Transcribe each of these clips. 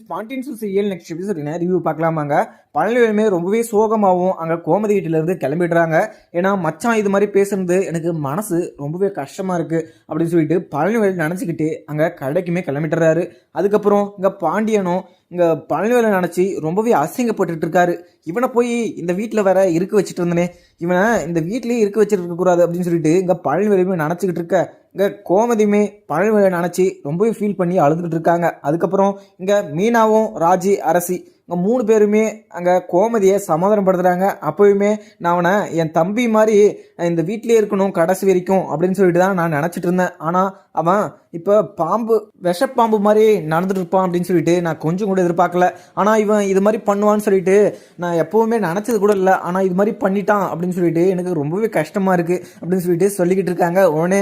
ஸ்பான்டின்ஸ் serial next episode review பார்க்கலாமாங்க. பழனிவேலுமே ரொம்பவே சோகமாகவும் அங்கே கோமதி வீட்டிலேருந்து கிளம்பிடுறாங்க. ஏன்னா மச்சான் இது மாதிரி பேசுறது எனக்கு மனசு ரொம்பவே கஷ்டமாக இருக்குது அப்படின்னு சொல்லிட்டு பழனிவேல் நினச்சிக்கிட்டு அங்கே கடைக்குமே கிளம்பிட்டுறாரு. அதுக்கப்புறம் இங்கே பாண்டியனும் இங்கே பழனிவேலை நினச்சி ரொம்பவே அசிங்கப்பட்டுட்டு இருக்காரு. இவனை போய் இந்த வீட்டில் வேற இருக்க வச்சுட்டு இருந்தனே இவனை இந்த வீட்லேயே இருக்க வச்சுட்டு இருக்கக்கூடாது அப்படின்னு சொல்லிட்டு இங்கே பழனிவேலையுமே நினச்சிக்கிட்டு இருக்க. இங்கே கோமதியுமே பழனிவேலை நினச்சி ரொம்பவே ஃபீல் பண்ணி அழுதுகிட்டு இருக்காங்க. அதுக்கப்புறம் இங்கே மீனாவும் ராஜி அரசி இங்கே மூணு பேருமே அங்கே கோமதியை சமாதானப்படுத்துகிறாங்க அப்போயுமே நான் அவனை என் தம்பி மாதிரி இந்த வீட்டிலே இருக்கணும் கடைசி வரைக்கும் அப்படின்னு சொல்லிட்டு தான் நான் நினச்சிட்டு இருந்தேன். ஆனால் அவன் இப்போ பாம்பு விஷப்பாம்பு மாதிரி நடந்துட்டு இருப்பான் அப்படின்னு சொல்லிட்டு நான் கொஞ்சம் கூட எதிர்பார்க்கல. ஆனால் இவன் இது மாதிரி பண்ணுவான்னு சொல்லிட்டு நான் எப்போவுமே நினச்சது கூட இல்லை. ஆனால் இது மாதிரி பண்ணிட்டான் அப்படின்னு சொல்லிட்டு எனக்கு ரொம்பவே கஷ்டமாக இருக்குது அப்படின்னு சொல்லிட்டு சொல்லிக்கிட்டு இருக்காங்க. உடனே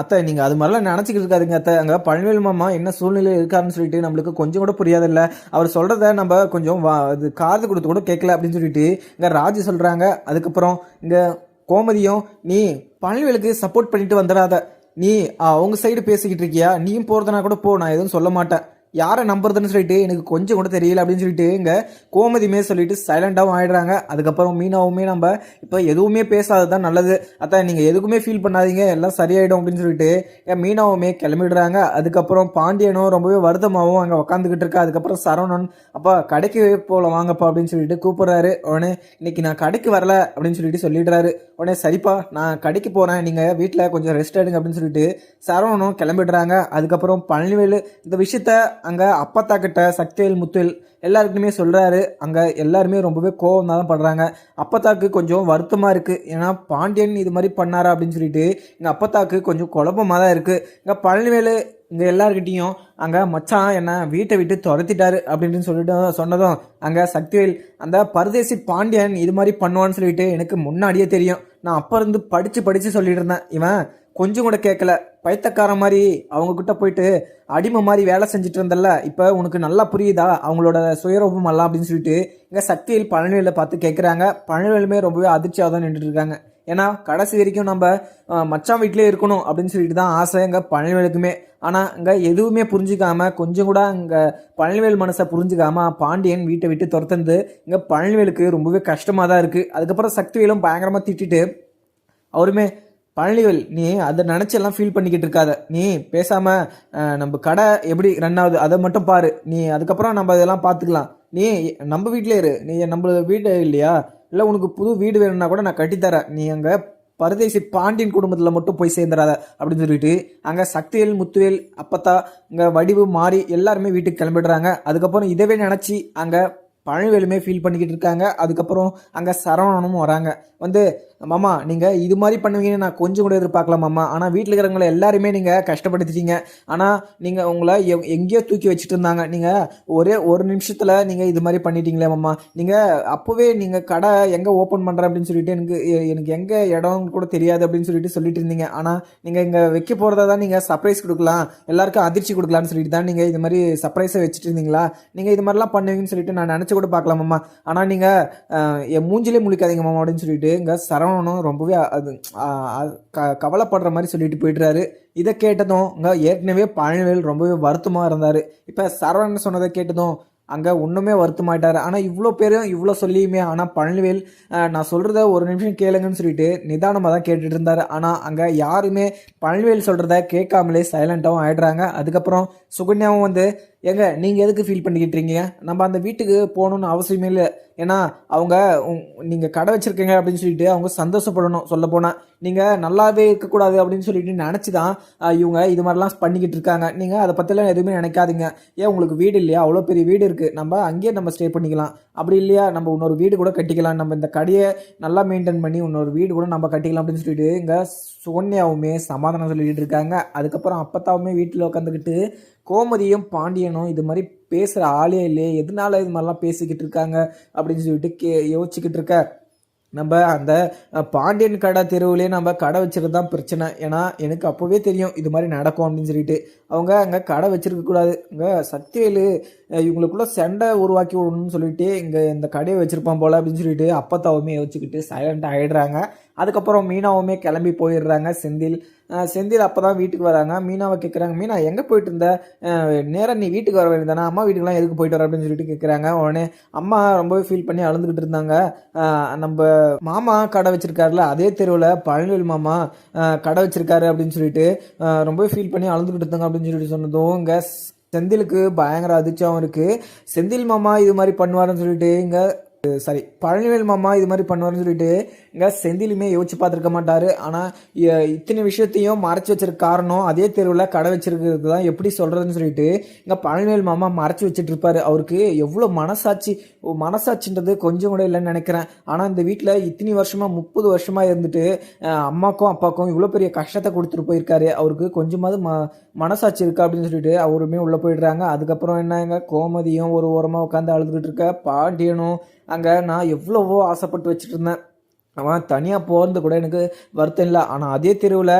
அத்தை நீங்கள் அது மாதிரிலாம் நினச்சிக்கிட்டு இருக்காதுங்க அத்தை. அங்கே பழனிவேல் மாமா என்ன சூழ்நிலையில் இருக்காருன்னு சொல்லிட்டு நம்மளுக்கு கொஞ்சம் கூட புரியாதில்ல அவர் சொல்கிறத நம்ம கொஞ்சம் வா இது காது கொடுத்து கூட கேட்கல அப்படின்னு சொல்லிட்டு இங்கே ராஜு சொல்கிறாங்க அதுக்கப்புறம் இங்கே கோமதியும் நீ பழனிவேலுக்கு சப்போர்ட் பண்ணிட்டு வந்துடாத. நீ ஆ, அவங்க சைடு பேசிக்கிட்டு இருக்கியா? நீயும் போகிறதுனா கூட போ நான் எதுவும் சொல்ல மாட்டேன். யாரை நம்புறதுன்னு சொல்லிட்டு எனக்கு கொஞ்சம் கூட தெரியல அப்படின்னு சொல்லிட்டு இங்கே கோமதியுமே சொல்லிட்டு சைலண்டாகவும் ஆயிடுறாங்க. அதுக்கப்புறம் மீனாவுமே நம்ம இப்போ எதுவுமே பேசாதது தான் நல்லது. அதான் நீங்கள் எதுக்குமே ஃபீல் பண்ணாதீங்க. எல்லாம் சரியாயிடும் அப்படின்னு சொல்லிட்டு என் மீனாவுமே கிளம்பிடுறாங்க. அதுக்கப்புறம் பாண்டியனும் ரொம்பவே வருத்தமாகவும் அங்கே உக்காந்துக்கிட்டு இருக்கா. அதுக்கப்புறம் சரவணன் அப்பா கடைக்கு போகல வாங்கப்பா அப்படின்னு சொல்லிட்டு கூப்பிட்றாரு. உடனே இன்னைக்கு நான் கடைக்கு வரல அப்படின்னு சொல்லிட்டு சொல்லிடுறாரு. உடனே சரிப்பா நான் கடைக்கு போகிறேன் நீங்கள் வீட்டில் கொஞ்சம் ரெஸ்ட் எடுங்க அப்படின்னு சொல்லிட்டு சரவணனும் கிளம்பிடுறாங்க. அதுக்கப்புறம் பழனிவேலு இந்த விஷயத்த அங்கே அப்பத்தா கிட்ட சக்திவேல் முத்துவேல் எல்லாருக்குமே சொல்கிறாரு அங்கே எல்லாருமே ரொம்பவே கோவம் தான் படுறாங்க அப்பத்தாக்கு கொஞ்சம் வருத்தமாக இருக்குது ஏன்னா பாண்டியன் இது மாதிரி பண்ணாரா அப்படின்னு சொல்லிட்டு எங்கள் அப்பத்தாக்கு கொஞ்சம் குழப்பமாக தான் இருக்குது இங்கே பழனிவேலு இங்கே எல்லாருக்கிட்டேயும் அங்கே மச்சான் என்ன வீட்டை விட்டு துரத்திட்டாரு அப்படின்னு சொல்லிட்டு சொன்னதும் அங்கே சக்திவேல் அந்த பரதேசி பாண்டியன் இது மாதிரி பண்ணுவான்னு சொல்லிட்டு எனக்கு முன்னாடியே தெரியும். நான் அப்போ இருந்து படித்து படித்து சொல்லிட்டு இருந்தேன். இவன் கொஞ்சம் கூட கேட்கல பைத்தக்கார மாதிரி அவங்கக்கிட்ட போயிட்டு அடிமை மாதிரி வேலை செஞ்சுட்டு இருந்தல இப்போ உனக்கு நல்லா புரியுதா? அவங்களோட சுயரூபம் எல்லாம் அப்படின்னு சொல்லிட்டு இங்கே சக்தியில் பழனிவேலை பார்த்து கேட்குறாங்க பழனிவேலுமே ரொம்பவே அதிர்ச்சியாக தான் நின்றுட்டு இருக்காங்க. ஏன்னா கடைசி வரைக்கும் நம்ம மச்சான் வீட்டிலே இருக்கணும் அப்படின்னு சொல்லிட்டு தான் ஆசை எங்கள் பழனிவேலுக்குமே. ஆனால் இங்கே எதுவுமே புரிஞ்சுக்காமல் கொஞ்சம் கூட இங்கே பழனிவேல் மனசை புரிஞ்சுக்காமல் பாண்டியன் வீட்டை விட்டு துரத்துனது இங்கே பழனிவேலுக்கு ரொம்பவே கஷ்டமாக தான் இருக்குது அதுக்கப்புறம் சக்திவேலும் பயங்கரமாக திட்டிட்டு அவருமே பழனிவேல் நீ அதை நினச்செல்லாம் ஃபீல் பண்ணிக்கிட்டு இருக்காத. நீ பேசாமல் நம்ம கடை எப்படி ரன் ஆகுது அதை மட்டும் பாரு. நீ அதுக்கப்புறம் நம்ம இதெல்லாம் பார்த்துக்கலாம். நீ நம்ம வீட்டிலே இரு. நீ நம்ம வீடு இல்லையா? இல்லை உனக்கு புது வீடு வேணும்னா கூட நான் கட்டித்தரேன் நீ அங்கே பரதேசி பாண்டியன் குடும்பத்தில் மட்டும் போய் சேர்ந்துடாத அப்படின்னு சொல்லிட்டு அங்கே சக்திவேல் முத்துவேல் அப்பத்தா இங்கே வடிவு மாறி எல்லாருமே வீட்டுக்கு கிளம்பிடுறாங்க. அதுக்கப்புறம் இதவே நினச்சி அங்கே பழனிவேலுமே ஃபீல் பண்ணிக்கிட்டு இருக்காங்க. அதுக்கப்புறம் அங்கே சரவணனும் வராங்க. வந்து மாமா நீங்கள் இது மாதிரி பண்ணுவீங்கன்னு நான் கொஞ்சம் கூட எதிர்பார்க்கலாம் மாமா. ஆனால் வீட்டில் இருக்கிறவங்கள எல்லாருமே நீங்கள் கஷ்டப்படுத்திட்டீங்க. ஆனால் நீங்கள் உங்களை எங்கேயோ தூக்கி வச்சுட்டு இருந்தாங்க. நீங்கள் ஒரே ஒரு நிமிஷத்தில் நீங்கள் இது மாதிரி பண்ணிட்டீங்களே மாமா. நீங்கள் அப்போவே நீங்கள் கடை எங்கே ஓப்பன் பண்ணுறேன் அப்படின்னு சொல்லிட்டு எனக்கு எனக்கு எங்கே இடம் கூட தெரியாது அப்படின்னு சொல்லிட்டு சொல்லிட்டு இருந்தீங்க. ஆனால் நீங்கள் இங்கே வைக்க போகிறதா தான் நீங்கள் சர்ப்ரைஸ் கொடுக்கலாம். எல்லாருக்கும் அதிர்ச்சி கொடுக்கலாம்னு சொல்லிட்டு தான் நீங்கள் இது மாதிரி சர்ப்ரைஸை வச்சுட்டு இருந்தீங்களா? நீங்கள் இது மாதிரிலாம் பண்ணுவீங்கன்னு சொல்லிட்டு நான் நினச்சி கூட பார்க்கலாம் மாமா. ஆனால் நீங்கள் என் மூஞ்சிலே முழிக்காதீங்க மாமா அப்படின்னு சொல்லிட்டு இங்கே சரவணனும் ரொம்பவே அது அது க கவலைப்படுற மாதிரி சொல்லிட்டு போயிட்டுறாரு இதை கேட்டதும் அங்கே ஏற்கனவே பழனிவேல் ரொம்பவே வருத்தமாக இருந்தார். இப்போ சரவணன் சொன்னதை கேட்டதும் அங்கே ஒன்றுமே வருத்தமாயிட்டார். ஆனால் இவ்வளோ பேரும் இவ்வளோ சொல்லியுமே ஆனால் பழனிவேல் நான் சொல்கிறத ஒரு நிமிஷம் கேளுங்கன்னு சொல்லிட்டு நிதானமாக தான் கேட்டுட்டு இருந்தார். ஆனால் அங்கே யாருமே பழனிவேல் சொல்கிறத கேட்காமலே சைலண்ட்டாகவும் ஆயிடுறாங்க. அதுக்கப்புறம் சுகன்யாவும் வந்து ஏங்க நீங்கள் எதுக்கு ஃபீல் பண்ணிக்கிட்டு இருக்கீங்க? நம்ம அந்த வீட்டுக்கு போகணுன்னு அவசியமே இல்லை. ஏன்னா அவங்க நீங்கள் கடை வச்சுருக்கீங்க அப்படின்னு சொல்லிட்டு அவங்க சந்தோஷப்படணும் சொல்ல போனால் நீங்கள் நல்லாவே இருக்கக்கூடாது அப்படின்னு சொல்லிட்டு நினச்சி தான் இவங்க இது மாதிரிலாம் பண்ணிக்கிட்டு இருக்காங்க. நீங்கள் அதை பற்றிலாம் எதுவுமே நினைக்காதீங்க. ஏன் உங்களுக்கு வீடு இல்லையா? அவ்வளோ பெரிய வீடு இருக்குது நம்ம அங்கேயே நம்ம ஸ்டே பண்ணிக்கலாம். அப்படி இல்லையா? நம்ம இன்னொரு வீடு கூட கட்டிக்கலாம். நம்ம இந்த கடையை நல்லா மெயின்டைன் பண்ணி இன்னொரு வீடு கூட நம்ம கட்டிக்கலாம் அப்படின்னு சொல்லிட்டு இங்கே சோன்யாவுமே சமாதானம் சொல்லிக்கிட்டு இருக்காங்க. அதுக்கப்புறம் அப்பத்தாவுமே வீட்டில் உட்காந்துக்கிட்டு கோமதியும் பாண்டியனும் இது மாதிரி பேசுகிற ஆளே இல்லையே எதனால இது மாதிரிலாம் பேசிக்கிட்டு இருக்காங்க அப்படின்னு சொல்லிட்டு கே யோசிச்சுக்கிட்டு இருக்க. நம்ம அந்த பாண்டியன் கடை தெருவுலேயே நம்ம கடை வச்சுருது தான் பிரச்சனை. ஏன்னா எனக்கு அப்போவே தெரியும் இது மாதிரி நடக்கும் அப்படின்னு சொல்லிட்டு. அவங்க அங்கே கடை வச்சுருக்கக்கூடாது இங்கே சத்தியவேலு இவங்களுக்குள்ள சண்டை உருவாக்கி விடணும்னு சொல்லிட்டு இங்கே இந்த கடையை வச்சுருப்பான் போல் அப்படின்னு சொல்லிட்டு அப்பத்தாவுமே யோசிச்சுக்கிட்டு சைலண்ட் ஆகிடுறாங்க அதுக்கப்புறம் மீனாவுமே கிளம்பி போயிடுறாங்க செந்தில். செந்தில் அப்போ தான் வீட்டுக்கு வராங்க. மீனாவை கேட்குறாங்க மீனா எங்கே போயிட்டு இருந்த? நேராக நீ வீட்டுக்கு வர வேண்டியதானே அம்மா வீட்டுக்குலாம் எதுக்கு போயிட்டு வர? அப்படின்னு சொல்லிட்டு கேட்குறாங்க உடனே அம்மா ரொம்பவே ஃபீல் பண்ணி அழுதுகிட்டு இருந்தாங்க. நம்ம மாமா கடை வச்சுருக்காருல அதே தெருவில் பழனிவேல் மாமா கடை வச்சுருக்காரு அப்படின்னு சொல்லிட்டு ரொம்பவே ஃபீல் பண்ணி அழுதுகிட்டு இருந்தாங்க அப்படின்னு சொல்லிட்டு சொன்னதும் இங்கே செந்திலுக்கு பயங்கர அதிர்ச்சியாகவும் இருக்குது செந்தில் மாமா இது மாதிரி பண்ணுவாருன்னு சொல்லிட்டு இங்கே சாரி பழனிவேல் மாமா இது மாதிரி பண்ணுவாருன்னு சொல்லிட்டு இங்கே செந்திலுமே யோசிச்சு பார்த்துருக்க மாட்டார். ஆனால் இத்தனை விஷயத்தையும் மறைச்சி வச்சிருக்க காரணம் அதே தெருவில் கடை வச்சிருக்கிறது தான் எப்படி சொல்கிறதுன்னு சொல்லிட்டு இங்கே பழனிவேல் மாமா மறைச்சி வச்சுட்டு இருப்பாரு. அவருக்கு எவ்வளோ மனசாட்சி மனசாட்சின்றது கொஞ்சம் கூட இல்லைன்னு நினைக்கிறேன். ஆனால் இந்த வீட்டில் இத்தனை வருஷமாக முப்பது வருஷமாக இருந்துட்டு அம்மாக்கும் அப்பாக்கும் இவ்வளோ பெரிய கஷ்டத்தை கொடுத்துட்டு போயிருக்காரு. அவருக்கு கொஞ்சமாவது ம மனசாட்சி இருக்கா அப்படின்னு சொல்லிட்டு அவருமே உள்ளே போயிடுறாங்க. அதுக்கப்புறம் என்னங்க கோமதியும் ஒரு ஓரமாக உட்காந்து அழுதுகிட்டு இருக்க பாண்டியனும் அங்கே நான் எவ்வளவோ ஆசைப்பட்டு வச்சுட்டு இருந்தேன் அவன் தனியாக போகிறது கூட எனக்கு வருத்தம் இல்லை. ஆனால் அதே தெருவில்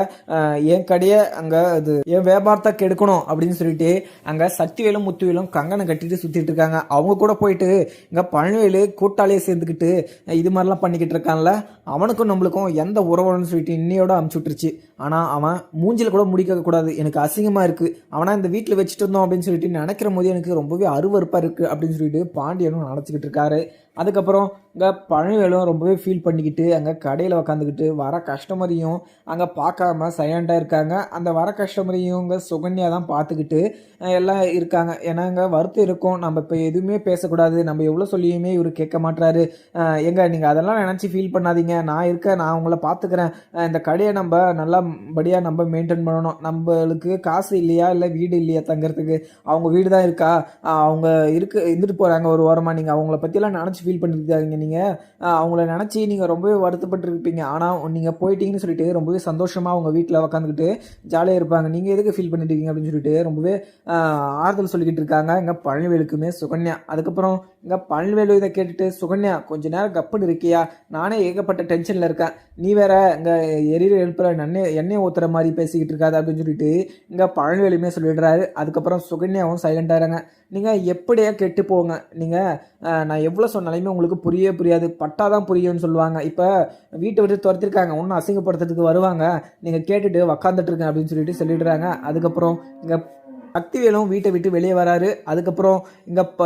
என் கடையை அங்கே இது என் வியாபாரத்தை கெடுக்கணும் அப்படின்னு சொல்லிட்டு அங்கே சக்திவேலும் முத்துவேலும் கங்கனை கட்டிட்டு சுற்றிட்டு இருக்காங்க. அவங்க கூட போயிட்டு இங்கே பழனிவேலு கூட்டாளியை சேர்ந்துக்கிட்டு இது மாதிரிலாம் பண்ணிக்கிட்டு இருக்கான்ல. அவனுக்கும் நம்மளுக்கும் எந்த உறவுன்னு சொல்லிட்டு இன்னையோட அமுச்சு விட்டுருச்சு. ஆனால் அவன் மூஞ்சில் கூட முடிக்க கூடாது. எனக்கு அசிங்கமாக இருக்குது அவனா இந்த வீட்டில் வச்சுட்டு இருந்தோம் அப்படின்னு சொல்லிட்டு நினைக்கிற போது எனக்கு ரொம்பவே அருவருப்பாக இருக்குது அப்படின்னு சொல்லிட்டு பாண்டியனும் நினச்சிக்கிட்டு இருக்காரு. அதுக்கப்புறம் இங்கே பழனிவேலும் ரொம்பவே ஃபீல் பண்ணிக்கிட்டு அங்கே கடையில் உக்காந்துக்கிட்டு வர கஸ்டமரையும் அங்கே பார்க்காம சைலண்ட்டாக இருக்காங்க. அந்த வர கஸ்டமரையும் இங்கே சுகன்யா தான் பார்த்துக்கிட்டு எல்லாம் இருக்காங்க. ஏன்னா இங்கே வருத்தம் இருக்கும். நம்ம இப்போ எதுவுமே பேசக்கூடாது. நம்ம எவ்வளோ சொல்லியுமே இவர் கேட்க மாட்டாரு எங்க நீங்கள் அதெல்லாம் நினச்சி ஃபீல் பண்ணாதீங்க. நான் இருக்கேன் நான் உங்களை பார்த்துக்கிறேன். இந்த கடையை நம்ம நல்லபடியாக நம்ம மெயின்டைன் பண்ணணும். நம்மளுக்கு காசு இல்லையா? இல்லை வீடு இல்லையா தங்குறதுக்கு? அவங்க வீடு தான் இருக்கா அவங்க இருக்கு இருந்துட்டு போகிறாங்க ஒரு ஓரமாக நீங்கள் அவங்கள பற்றிலாம் நினச்சி ஃபீல் பண்ணியிருக்காங்க நீங்கள் அவங்கள நினச்சி நீங்கள் ரொம்பவே வருத்தப்பட்டுருப்பீங்க. ஆனால் நீங்கள் போயிட்டீங்கன்னு சொல்லிட்டு ரொம்பவே சந்தோஷமாக அவங்க வீட்டில் உக்காந்துக்கிட்டு ஜாலியாக இருப்பாங்க. நீங்கள் எதுக்கு ஃபீல் பண்ணிட்டு இருக்கீங்க அப்படின்னு சொல்லிட்டு ரொம்பவே ஆறுதல் சொல்லிக்கிட்டு இருக்காங்க. இங்கே பழனிவேலுக்குமே சுகன்யா. அதுக்கப்புறம் இங்கே பழனிவேலு இதை கேட்டுட்டு சுகன்யா கொஞ்ச நேரம் கப்புன்னு இருக்கியா? நானே ஏகப்பட்ட டென்ஷனில் இருக்கேன். நீ வேற இங்கே எரியிற எழுப்புற எண்ணெய் எண்ணெய் ஊற்றுற மாதிரி பேசிக்கிட்டு இருக்காது அப்படின்னு சொல்லிட்டு இங்கே பழனிவேலுமே சொல்லிடுறாரு. அதுக்கப்புறம் சுகன்யாவும் சைலண்டாகிறாங்க நீங்கள் எப்படியா கெட்டு போங்க. நீங்கள் நான் எவ்வளோ சொன்னாலும் உங்களுக்கு புரியவே புரியாது. பட்டா தான் புரியும்னு சொல்லுவாங்க. இப்போ வீட்டை விட்டு துரத்திருக்காங்க. ஒன்றும் அசிங்கப்படுத்துறதுக்கு வருவாங்க. நீங்கள் கேட்டுட்டு உக்காந்துட்டு இருக்கேன் அப்படின்னு சொல்லிட்டு சொல்லிடுறாங்க. அதுக்கப்புறம் இங்கே சக்திவேலும் வீட்டை விட்டு வெளியே வராரு. அதுக்கப்புறம் இங்கே ப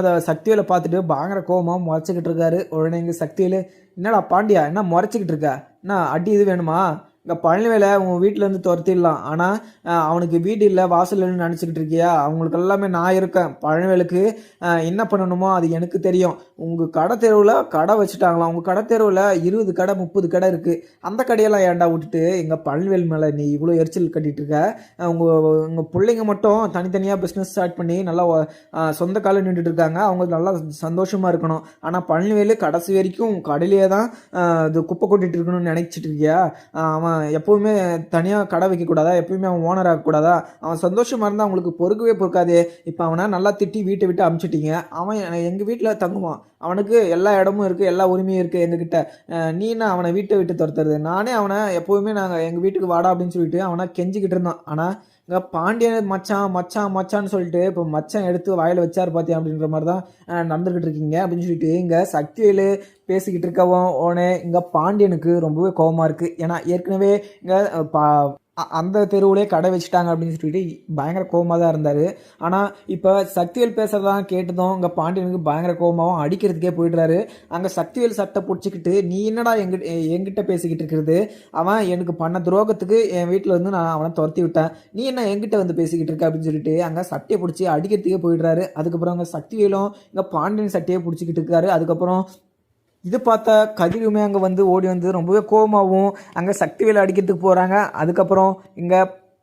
அதை சக்திவேலை பார்த்துட்டு பயங்கர கோபமாக முறைச்சிக்கிட்டு இருக்காரு. உடனே இங்கே சக்திவேலு என்னடா பாண்டியா? என்ன முறைச்சிக்கிட்டு இருக்க? என்ன அடி இது வேணுமா? இங்கே பழனிவேலை உன் வீட்டிலேருந்து துரத்திடலாம். ஆனால் அவனுக்கு வீடு இல்லை வாசல் இல்லைன்னு நினச்சிக்கிட்டு இருக்கியா? அவங்களுக்கு எல்லாமே நான் இருக்கேன். பழனிவேலுக்கு என்ன பண்ணணுமோ அது எனக்கு தெரியும். உங்கள் கடை தெருவில் கடை வச்சுட்டாங்களாம். உங்கள் கடை தெருவில் இருபது கடை முப்பது கடை இருக்குது அந்த கடையெல்லாம் ஏன்டா விட்டுட்டு எங்கள் பழனிவேல் மேலே நீ இவ்வளோ எரிச்சல் கட்டிகிட்டு இருக்க? உங்கள் உங்கள் பிள்ளைங்க மட்டும் தனித்தனியாக பிஸ்னஸ் ஸ்டார்ட் பண்ணி நல்லா சொந்த காலம் நின்றுட்டு இருக்காங்க. அவங்களுக்கு நல்லா சந்தோஷமாக இருக்கணும். ஆனால் பழனிவேலு கடைசி வரைக்கும் கடையிலே தான் இது குப்பை கொட்டிட்டு இருக்கணும்னு நினச்சிட்டு இருக்கியா? அவன் எப்போவுமே தனியாக கடை வைக்கக்கூடாதா? எப்பவுமே அவன் ஓனர் ஆகக்கூடாதா? அவன் சந்தோஷமாக இருந்தால் அவங்களுக்கு பொறுக்கவே பொறுக்காதே. இப்போ அவனை நல்லா திட்டி வீட்டை விட்டு அமுச்சிட்டீங்க. அவன் எங்கள் வீட்டில் தங்குவான். அவனுக்கு எல்லா இடமும் இருக்குது எல்லா உரிமையும் இருக்குது எங்ககிட்ட. நீனா அவனை வீட்டை விட்டு துரத்துறது? நானே அவனை எப்போவுமே நாங்கள் எங்கள் வீட்டுக்கு வாடா அப்படின்னு சொல்லிட்டு அவனை கெஞ்சிக்கிட்டு இருந்தான். ஆனால் இங்கே பாண்டியன் மச்சான் மச்சான் மச்சான்னு சொல்லிட்டு இப்போ மச்சான் எடுத்து வாயில் வச்சார் பார்த்தியா அப்படின்ற மாதிரி தான் நடந்துக்கிட்டு இருக்கீங்க அப்படின்னு சொல்லிட்டு இங்கே சக்திவேலு பேசிக்கிட்டு இருக்கவும் உடனே இங்கே பாண்டியனுக்கு ரொம்பவே கோபமாக இருக்குது ஏன்னா ஏற்கனவே இங்கே பா அந்த தெருவுலே கடை வச்சுட்டாங்க அப்படின்னு சொல்லிட்டு பயங்கர கோவமாக தான் இருந்தார். ஆனால் இப்போ சக்திவேல் பேசுறதெல்லாம் கேட்டதும் இங்கே பாண்டியனுக்கு பயங்கர கோவமாகவும் அடிக்கிறதுக்கே போயிடுறாரு. அங்கே சக்திவேல் சட்டை பிடிச்சிக்கிட்டு நீ என்னடா எங்கிட்ட எங்கிட்ட பேசிக்கிட்டு இருக்கிறது? அவன் எனக்கு பண்ண துரோகத்துக்கு என் வீட்டில் வந்து நான் அவனை துரத்தி விட்டேன். நீ என்ன எங்கிட்ட வந்து பேசிக்கிட்டு இருக்க? அப்படின்னு சொல்லிட்டு அங்கே சட்டையை பிடிச்சி அடிக்கிறதுக்கே போயிடுறாரு. அதுக்கப்புறம் அங்கே சக்திவேலும் இங்கே பாண்டியன் சட்டையை பிடிச்சிக்கிட்டு இருக்காரு. அதுக்கப்புறம் இது பார்த்தா கதிரியுமே அங்கே வந்து ஓடி வந்து ரொம்பவே கோவமாகவும் அங்கே சக்திவேல் அடிக்கிறதுக்கு போகிறாங்க அதுக்கப்புறம் இங்கே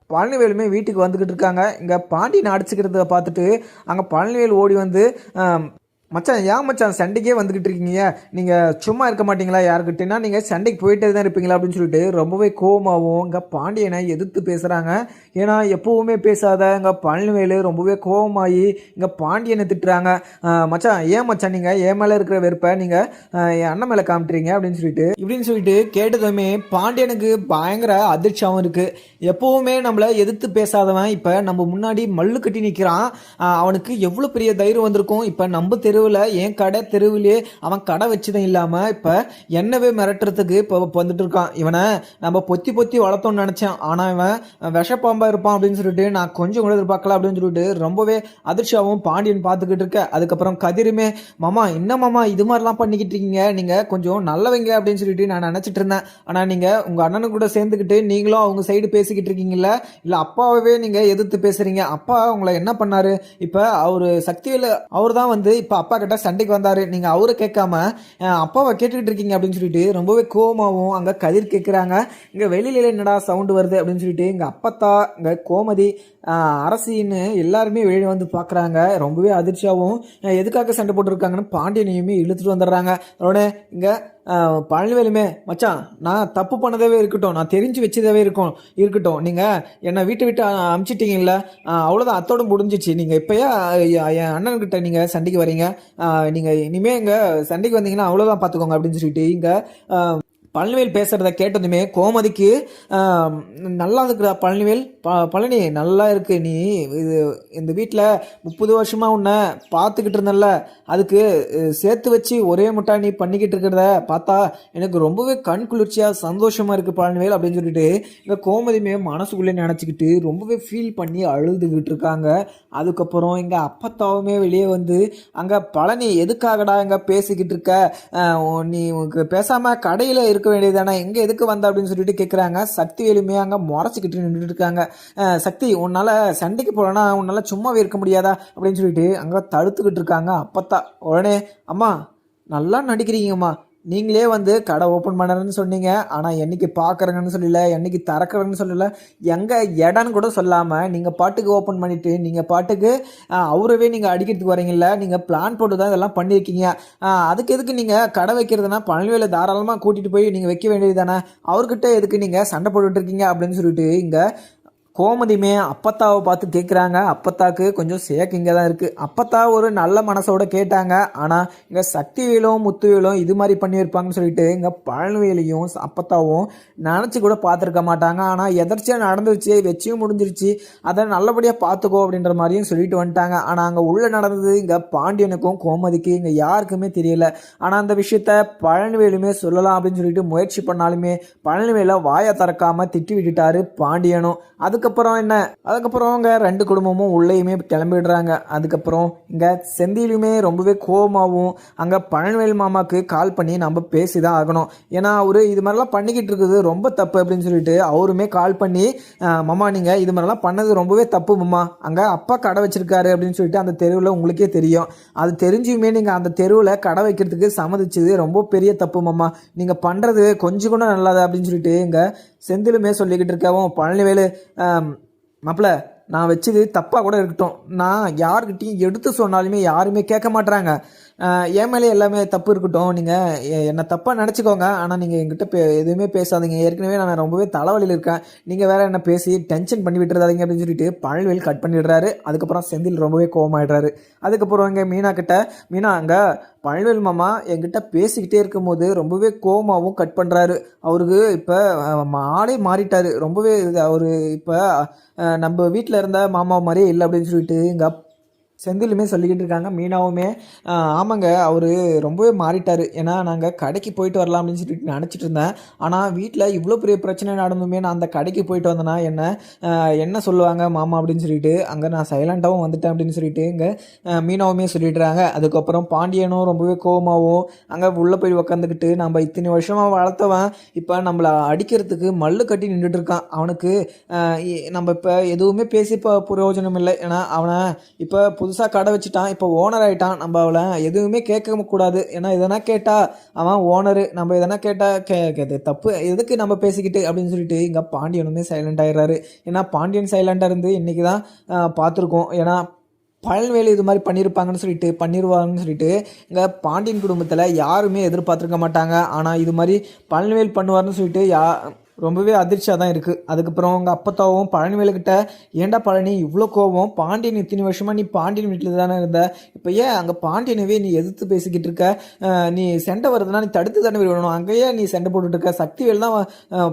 பழனிவேலுமே வீட்டுக்கு வந்துக்கிட்டு இருக்காங்க. இங்கே பாண்டியனை அடிச்சுக்கிறத பார்த்துட்டு அங்கே பழனிவேல் ஓடி வந்து மச்சான் ஏன் மச்சான் சண்டைக்கே வந்துக்கிட்டு இருக்கீங்க? நீங்கள் சும்மா இருக்க மாட்டீங்களா? யாருக்கிட்டேன்னா நீங்கள் சண்டைக்கு போயிட்டே தான் இருப்பீங்களா அப்படின்னு சொல்லிட்டு ரொம்பவே கோவமாகவும் இங்கே பாண்டியனை எதிர்த்து பேசுகிறாங்க ஏன்னா எப்போவுமே பேசாத இங்கே பழனிவேலு ரொம்பவே கோவமாகி இங்கே பாண்டியனை திட்டுறாங்க. மச்சான் ஏன் மச்சான் நீங்கள் என் மேலே இருக்கிற வெறுப்பை நீங்கள் என் அண்ணன் மேலே காமிட்டுறீங்க அப்படின்னு சொல்லிட்டு இப்படின்னு சொல்லிட்டு கேட்டதுமே பாண்டியனுக்கு பயங்கர அதிர்ச்சியாகவும் இருக்குது எப்போவுமே நம்மளை எதிர்த்து பேசாதவன் இப்போ நம்ம முன்னாடி மல்லு கட்டி நிற்கிறான் அவனுக்கு எவ்வளோ பெரிய தைரியம் வந்திருக்கும்? இப்போ நம்ம தெரு தெருவில் என் கடை தெருவிலே அவன் கடை வச்சதும் இல்லாமல் இப்போ என்னவே மிரட்டுறதுக்கு இப்போ வந்துட்டு இருக்கான் இவனை நம்ம பொத்தி பொத்தி வளர்த்தோம்னு நினச்சேன். ஆனால் இவன் விஷப்பாம்பாக இருப்பான் அப்படின்னு சொல்லிட்டு நான் கொஞ்சம் கூட எதிர்பார்க்கல அப்படின்னு சொல்லிட்டு ரொம்பவே அதிர்ச்சியாகவும் பாண்டியன் பார்த்துக்கிட்டு இருக்க. அதுக்கப்புறம் கதிருமே மாமா என்ன மாமா இது மாதிரிலாம் பண்ணிக்கிட்டு இருக்கீங்க? நீங்கள் கொஞ்சம் நல்லவங்க அப்படின்னு சொல்லிட்டு நான் நினச்சிட்டு இருந்தேன். ஆனால் நீங்கள் உங்கள் அண்ணனு கூட சேர்ந்துக்கிட்டு நீங்களும் அவங்க சைடு பேசிக்கிட்டு இருக்கீங்கல்ல? இல்லை அப்பாவே நீங்கள் எதிர்த்து பேசுகிறீங்க அப்பா உங்களை என்ன பண்ணாரு? இப்போ அவர் சக்தியில் அவர் தான் வந்து இப்போ அப்பா கிட்ட சண்டைக்கு வந்தார். நீங்கள் அவரை கேட்காம அப்பாவை கேட்டுக்கிட்டு இருக்கீங்க அப்படின்னு சொல்லிட்டு ரொம்பவே கோவமாகவும் அங்கே கதிர் கேட்குறாங்க இங்கே வெளியில என்னடா சவுண்டு வருது அப்படின்னு சொல்லிட்டு இங்கே அப்பத்தா இங்கே கோமதி அரசின்னு எல்லாருமே வெளியே வந்து பார்க்குறாங்க ரொம்பவே அதிர்ச்சியாகவும் எதுக்காக சண்டை போட்டுருக்காங்கன்னு பாண்டியனையுமே இழுத்துட்டு வந்துடுறாங்க. அதோட இங்கே பழனிவேலுமே மச்சான் நான் தப்பு பண்ணதாவே இருக்கட்டும் நான் தெரிஞ்சு வச்சதாவே இருக்கும் இருக்கட்டும். நீங்கள் என்னை வீட்டை விட்டு அ- அவ்வளோதான் அத்தோட முடிஞ்சிச்சு. நீங்கள் இப்போயே என் அண்ணன்கிட்ட நீங்கள் சண்டைக்கு வரீங்க. நீங்கள் இனிமேல் இங்கே சண்டைக்கு வந்தீங்கன்னா அவ்வளோதான் பார்த்துக்கோங்க அப்படின்னு சொல்லிட்டு இங்கே பழனிவேல் பேசுகிறத கேட்டதுமே கோமதிக்கு நல்லா இருக்கிற பழனிவேல். ப பழனி நல்லா இருக்கு நீ. இது இந்த வீட்டில் முப்பது வருஷமாக உன்னை பார்த்துக்கிட்டு இருந்தல அதுக்கு சேர்த்து வச்சு ஒரே முட்டா நீ பண்ணிக்கிட்டு இருக்கிறத பார்த்தா எனக்கு ரொம்பவே கண் குளிர்ச்சியாக சந்தோஷமாக இருக்குது பழனிவேல் அப்படின்னு சொல்லிட்டு இந்த கோமதிமே மனசுக்குள்ளே நினச்சிக்கிட்டு ரொம்பவே ஃபீல் பண்ணி அழுதுகிட்டு இருக்காங்க. அதுக்கப்புறம் எங்கள் அப்பத்தாவுமே வெளியே வந்து அங்கே பழனி எதுக்காகடா இங்கே பேசிக்கிட்டு இருக்க? நீ உனக்கு பேசாமல் கடையில் இருக்க வேண்டியதானே எங்கே எதுக்கு வந்த? அப்படின்னு சொல்லிட்டு கேட்குறாங்க சக்தி வேலுமே அங்கே முறைச்சிக்கிட்டு நின்றுட்டு இருக்காங்க. சக்தி உன்னால் சண்டைக்கு போகலன்னா உன்னால் சும்மாவே இருக்க முடியாதா? அப்படின்னு சொல்லிட்டு அங்கே தடுத்துக்கிட்டு இருக்காங்க. அப்பத்தா உடனே அம்மா நல்லா நடிக்கிறீங்கம்மா. நீங்களே வந்து கடை ஓப்பன் பண்ணுறேன்னு சொன்னீங்க. ஆனால் என்னைக்கு பார்க்குறேங்கன்னு சொல்லல என்னைக்கு திறக்கிறேன்னு சொல்லல. எங்கே இடம்னு கூட சொல்லாமல் நீங்கள் பாட்டுக்கு ஓப்பன் பண்ணிவிட்டு நீங்கள் பாட்டுக்கு அவரவே நீங்கள் அடிக்கிறதுக்கு வரீங்கல்ல நீங்கள் பிளான் போட்டு தான் இதெல்லாம் பண்ணியிருக்கீங்க அதுக்கு எதுக்கு நீங்கள் கடை வைக்கிறதுனா பழனிவேலை தாராளமாக கூட்டிகிட்டு போய் நீங்கள் வைக்க வேண்டியது தானே அவர்கிட்ட எதுக்கு நீங்கள் சண்டை போட்டுட்ருக்கீங்க அப்படின்னு சொல்லிட்டு இங்கே கோமதிமே அப்பத்தாவை பார்த்து கேட்குறாங்க அப்பத்தாக்கு கொஞ்சம் சேக்கு இங்கே தான் இருக்குது அப்பத்தா ஒரு நல்ல மனசோட கேட்டாங்க. ஆனால் இங்கே சக்திவேலும் முத்துவேலும் இது மாதிரி பண்ணியிருப்பாங்கன்னு சொல்லிட்டு இங்கே பழனிவேலையும் அப்பத்தாவும் நினச்சி கூட பார்த்துருக்க மாட்டாங்க. ஆனால் எதர்ச்சியாக நடந்துருச்சு வச்சியும் முடிஞ்சிருச்சு. அதை நல்லபடியாக பார்த்துக்கோ அப்படின்ற மாதிரியும் சொல்லிட்டு வந்துட்டாங்க. ஆனால் அங்கே உள்ளே நடந்தது இங்கே பாண்டியனுக்கும் கோமதிக்கு இங்கே யாருக்குமே தெரியல. ஆனால் அந்த விஷயத்த பழனிவேலுமே சொல்லலாம் அப்படின்னு சொல்லிட்டு முயற்சி பண்ணாலுமே பழனிவேலை வாயை திறக்காமல் திட்டி விட்டுட்டாரு பாண்டியனும். அதுக்கு அதுக்கப்புறம் என்ன? அதுக்கப்புறம் அங்கே ரெண்டு குடும்பமும் உள்ளேயுமே கிளம்பிடுறாங்க. அதுக்கப்புறம் இங்கே செந்திலுமே ரொம்பவே கோபமாகவும் அங்கே பழனிவேல் மாமாக்கு கால் பண்ணி நம்ம பேசி தான் ஆகணும். ஏன்னா அவர் இது மாதிரிலாம் பண்ணிக்கிட்டு இருக்குது ரொம்ப தப்பு அப்படின்னு சொல்லிட்டு அவருமே கால் பண்ணி மாமா நீங்கள் இது மாதிரிலாம் பண்ணது ரொம்பவே தப்பு மாமா. அங்கே அப்பா கடை வச்சிருக்காரு அப்படின்னு சொல்லிட்டு அந்த தெருவில் உங்களுக்கே தெரியும். அது தெரிஞ்சுமே நீங்கள் அந்த தெருவில் கடை வைக்கிறதுக்கு சம்மதிச்சது ரொம்ப பெரிய தப்பு மாமா. நீங்கள் பண்ணுறது கொஞ்சம் கூட நல்லது அப்படின்னு சொல்லிட்டு இங்கே செந்திலுமே சொல்லிக்கிட்டு இருக்கவும் பழனிவேலு மாப்பிள்ள நான் வச்சது தப்பாக கூட இருக்கட்டும். நான் யார்கிட்டையும் எடுத்து சொன்னாலுமே யாருமே கேட்க மாட்டுறாங்க என் மேலே எல்லாமே தப்பு இருக்கட்டும். நீங்கள் என்னை தப்பாக நினச்சிக்கோங்க. ஆனால் நீங்கள் எங்கிட்ட பே எதுவுமே பேசாதீங்க. ஏற்கனவே நான் ரொம்பவே தலைவலியில் இருக்கேன். நீங்கள் வேறு என்ன பேசி டென்ஷன் பண்ணி விட்டுறாதீங்க அப்படின்னு சொல்லிட்டு பழனிவேல் கட் பண்ணிடுறாரு. அதுக்கப்புறம் செந்தில் ரொம்பவே கோவமாயிடுறாரு. அதுக்கப்புறம் இங்கே மீனா கிட்ட மீனா அங்கே பழனிவேல் மாமா என்கிட்ட பேசிக்கிட்டே இருக்கும்போது ரொம்பவே கோவமாகவும் கட் பண்ணுறாரு அவருக்கு இப்போ ஆளே மாறிட்டார். ரொம்பவே அவர் இப்போ நம்ம வீட்டில் இருந்த மாமா மாதிரியே இல்லை அப்படின்னு சொல்லிட்டு இங்கே செந்திலுமே சொல்லிக்கிட்டு இருக்காங்க மீனாவுமே. ஆமாங்க அவர் ரொம்பவே மாறிட்டார். ஏன்னா நாங்கள் கடைக்கு போயிட்டு வரலாம் அப்படின்னு சொல்லிட்டு நினச்சிட்டு இருந்தேன். ஆனால் வீட்டில் இவ்வளோ பெரிய பிரச்சனை நடந்துமே நான் அந்த கடைக்கு போயிட்டு வந்தேன்னா என்ன? என்ன சொல்லுவாங்க மாமா அப்படின்னு சொல்லிட்டு அங்கே நான் சைலண்ட்டாகவும் வந்துட்டேன் அப்படின்னு சொல்லிட்டு இங்கே மீனாவுமே சொல்லிடுறாங்க. அதுக்கப்புறம் பாண்டியனும் ரொம்பவே கோபமாகவும் அங்கே உள்ளே போய் உக்காந்துக்கிட்டு நம்ம இத்தனை வருஷமாக வளர்த்தவன். இப்போ நம்மளை அடிக்கிறதுக்கு மல்லு கட்டி நின்றுட்டு இருக்கான். அவனுக்கு நம்ம இப்போ எதுவுமே பேசி இப்போ பிரயோஜனம் இல்லை ஏன்னா அவனை இப்போ புதுசாக கடை வச்சுட்டான் இப்போ ஓனர் ஆயிட்டான் நம்ம அவளை எதுவுமே கேட்க கூடாது. ஏன்னா எதனா கேட்டால் அவன் ஓனரு நம்ம எதனா கேட்டால் கே தப்பு. எதுக்கு நம்ம பேசிக்கிட்டு அப்படின்னு சொல்லிட்டு இங்கே பாண்டியனுமே சைலண்ட் ஆயிடுறாரு. ஏன்னா பாண்டியன் சைலண்டாக இருந்து இன்றைக்கி தான் பார்த்துருக்கோம். ஏன்னா பழனிவேலு இது மாதிரி பண்ணியிருப்பாங்கன்னு சொல்லிட்டு பண்ணிடுவாங்கன்னு சொல்லிட்டு இங்கே பாண்டியன் குடும்பத்தில் யாருமே எதிர்பார்த்துருக்க மாட்டாங்க. ஆனால் இது மாதிரி பழனிவேல் பண்ணுவார்னு சொல்லிட்டு யா ரொம்பவே அதிர்ச்சியாக தான் இருக்குது அதுக்கப்புறம் அவங்க அப்பத்தாவும் பழனிவேலுக்கிட்ட ஏன்டா பழனி இவ்வளோ கோவம்? பாண்டியன் இத்தனை வருஷமாக நீ பாண்டியன் வீட்டில் தானே இருந்த? இப்போ ஏன் அங்கே பாண்டியனவே நீ எதிர்த்து பேசிக்கிட்டு இருக்க? நீ சண்டை வருதுன்னா நீ தடுத்து தானே விடணும் அங்கேயே நீ சண்டை போட்டுட்டு இருக்க. சக்திவேல் தான்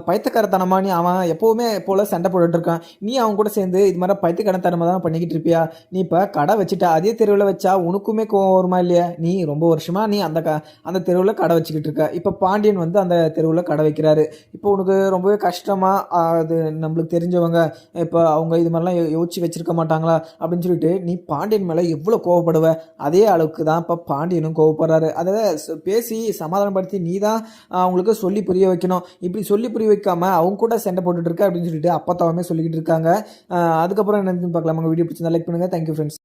பைத்தக்காரத்தனமாக நீ அவன் எப்போவுமே போல் சண்டை போட்டுட்டு இருக்கான். நீ அவன் கூட சேர்ந்து இது மாதிரி பைத்தியக்காரத்தனமாக தான் பண்ணிக்கிட்டு இருப்பியா? நீ இப்போ கடை வச்சுட்ட அதே தெருவில் வச்சா உனக்குமே கோவம் வருமா இல்லையா? நீ ரொம்ப வருஷமாக நீ அந்த க அந்த தெருவில் கடை வச்சுக்கிட்டு இருக்க. இப்போ பாண்டியன் வந்து அந்த தெருவில் கடை வைக்கிறாரு. இப்போ உனக்கு ரொம்பவே கஷ்டமாக அது நம்மளுக்கு தெரிஞ்சவங்க இப்போ அவங்க இது மாதிரிலாம் யோ- யோசிச்சு வச்சிருக்க மாட்டாங்களா? அப்படின்னு சொல்லிட்டு நீ பாண்டியன் மேலே எவ்வளோ கோவப்படுவ? அதே அளவுக்கு தான் இப்போ பாண்டியனும் கோவப்படுறாரு. அதை பேசி சமாதானப்படுத்தி நீ தான் அவங்களுக்கு சொல்லி புரிய வைக்கணும். இப்படி சொல்லி புரிய வைக்காம அவங்க கூட சண்டை போட்டுட்டு இருக்க அப்படின்னு சொல்லிட்டு அப்பத்தாவுமே சொல்லிக்கிட்டு இருக்காங்க. அதுக்கப்புறம் என்னன்னு பார்க்கலாம். உங்கள் வீடியோ பிடிச்சிருந்தா லைக் பண்ணுங்கள் தேங்க்யூ ஃப்ரெண்ட்ஸ்